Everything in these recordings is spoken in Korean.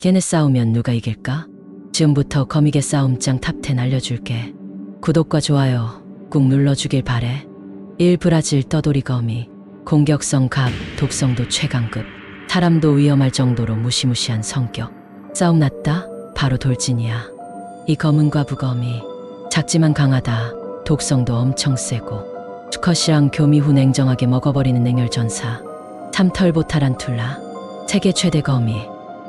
걔네 싸우면 누가 이길까? 지금부터 거미개 싸움장 탑10 알려줄게. 구독과 좋아요 꾹 눌러주길 바래. 1 브라질 떠돌이 거미. 공격성 갑, 독성도 최강급. 사람도 위험할 정도로 무시무시한 성격. 싸움 났다? 바로 돌진이야. 이 검은 과 부검이 작지만 강하다. 독성도 엄청 세고. 수컷이랑 교미 후 냉정하게 먹어버리는 냉혈전사. 삼털보 타란툴라. 세계 최대 거미.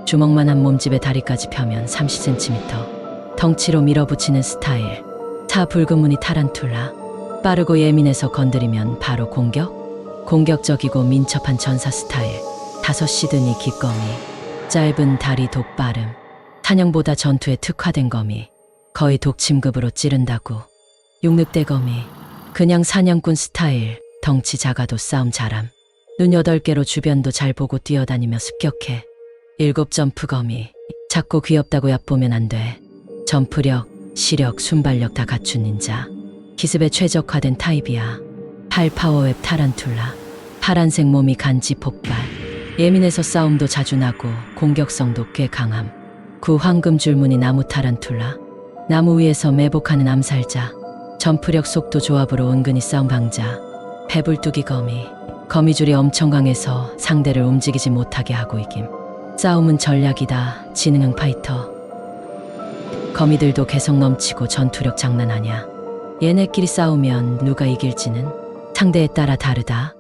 주먹만 한 몸집에 다리까지 펴면 30cm. 덩치로 밀어붙이는 스타일. 타 붉은 무늬 타란툴라. 빠르고 예민해서 건드리면 바로 공격? 공격적이고 민첩한 전사 스타일. 다섯 시드니 기거미. 짧은 다리 독빠름. 사냥보다 전투에 특화된 거미. 거의 독침급으로 찌른다고. 육늑대 거미. 그냥 사냥꾼 스타일. 덩치 작아도 싸움 잘함. 눈 여덟 개로 주변도 잘 보고 뛰어다니며 습격해. 일곱 점프 거미. 작고 귀엽다고 얕보면 안 돼. 점프력, 시력, 순발력 다 갖춘 닌자. 기습에 최적화된 타입이야. 팔 파워웹 타란툴라. 파란색 몸이 간지 폭발. 예민해서 싸움도 자주 나고 공격성도 꽤 강함. 구 황금 줄무늬 나무 타란툴라. 나무 위에서 매복하는 암살자. 점프력 속도 조합으로 은근히 싸움 방자. 배불뚝이 거미. 거미줄이 엄청 강해서 상대를 움직이지 못하게 하고 이김. 싸움은 전략이다. 지능형 파이터. 거미들도 개성 넘치고 전투력 장난 아냐. 얘네끼리 싸우면 누가 이길지는 상대에 따라 다르다.